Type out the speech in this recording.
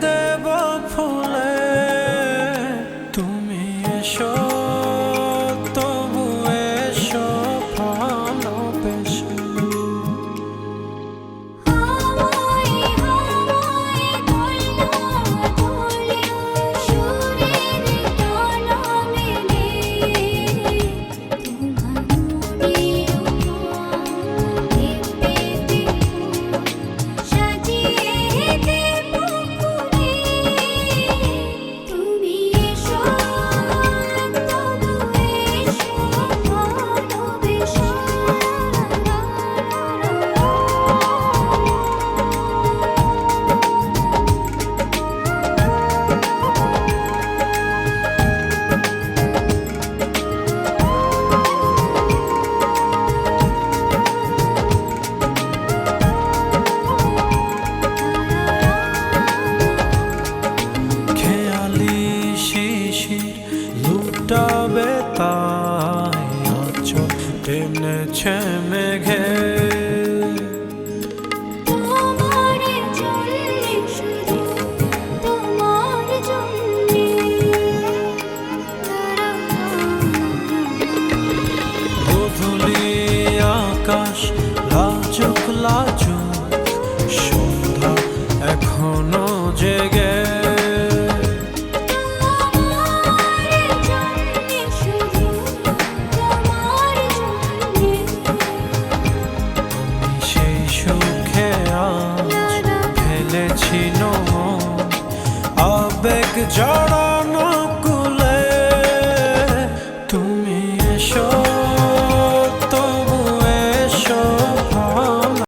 দেব ফুলে। তুমি এসো। টেনেছে মেঘে আকাশ লাজুক লাজুক সন্ধ্যা এখনও জেগে। জড়ানো